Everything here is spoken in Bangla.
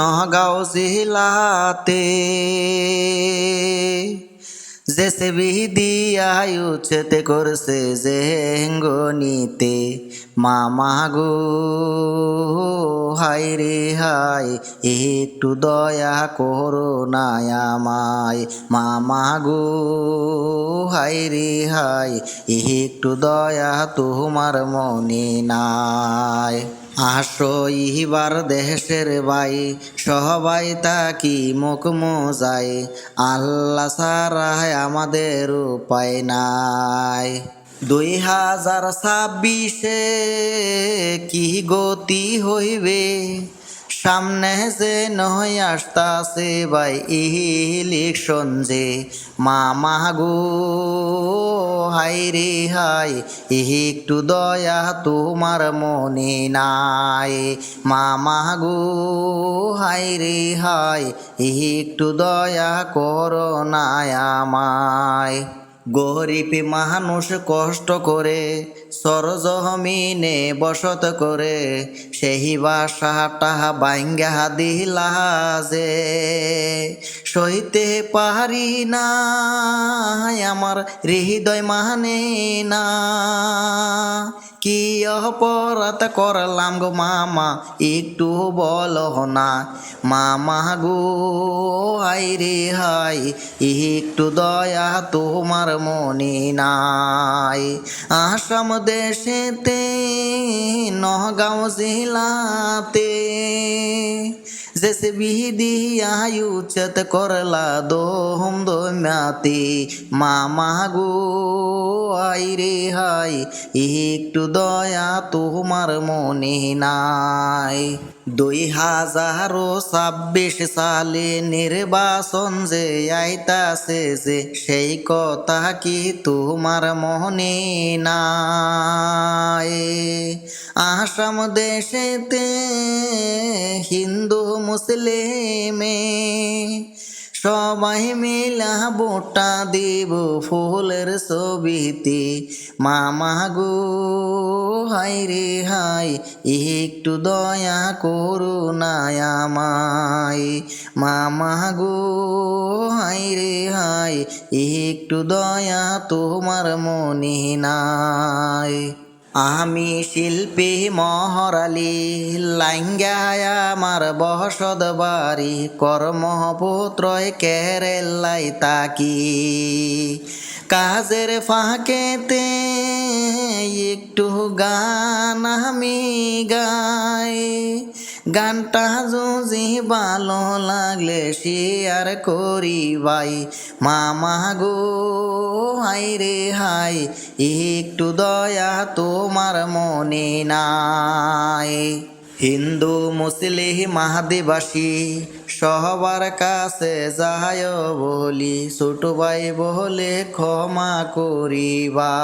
নগাঁও জিলাতে জেসেবি দিয়া উচ্ছেতে করছে যে হেঙ্গনিতে মামা গো, হাই রে হাই, একটু দয়া করো না আমায়। মামা গো, হাই রে হাই, একটু দয়া তোমার মনে নাই। আসো ইহিবার দেশের বাই তা কি মুখ মোজাই, আল্লাহ সারায় আমাদের উপায় নাই। দুই হাজার ছাব্বিশে কি গতি হইবে? সামনে যে নয় আসতাছে ভাই ইলেকশন যে মামা গো হাই রে হাই একটু দয়া তোমার মনে নাই। মামা গো হাই রে হাই একটু দয়া করো না আমায়। গরিব মানুষ কষ্ট করে সরজমিনে বসত করে সেই বাসাটা দিলা যে। সইতে পারি না, আমার হৃদয় মানে না। কি অপরাধ করলাম গো মামা, একটু বলো না। মামা গো, হাই রে হাই, একটু দয়া তোমার মনে নাই। আসাম দেশেতে, নগাঁও জেলাতে জেসে বিধি আয়ুচত করলা দোহম দোম্যাতে মামা গো আই রে হাই একটু দয়া তোমার মনে নাই দুই হাজার ছাব্বিশ সালে নির্বাচন যে আইতাছে যে সেই কথা কি তোমার মনে নাই? আসাম দেশেতে মুসলিমে সবাই মিলা বোটা দিব ফুলের ছবিতে। মামা গো, হাই রে হাই, একটু দয়া করু আমায়। মামা গো, হাই রে হাই, একটু দয়া তোমার মনে নাই। আমি শিল্পী মহরালি লাঙ্গায় আমার বসদ বাড়ি কর্মপুত্রয় কেরেলাই তাকি কাজের ফাঁকেতে একটু গান আমি গাই। গানটা যদি ভালো লাগলে শেয়ার করি ভাই। মামা গো, হাই রে হাই, একটু দয়া তোমার মনে নাই। হিন্দু, মুসলিম, আদিবাসী, সবার কাছে যায় বলি, ছোট ভাই বলে ক্ষমা করিবা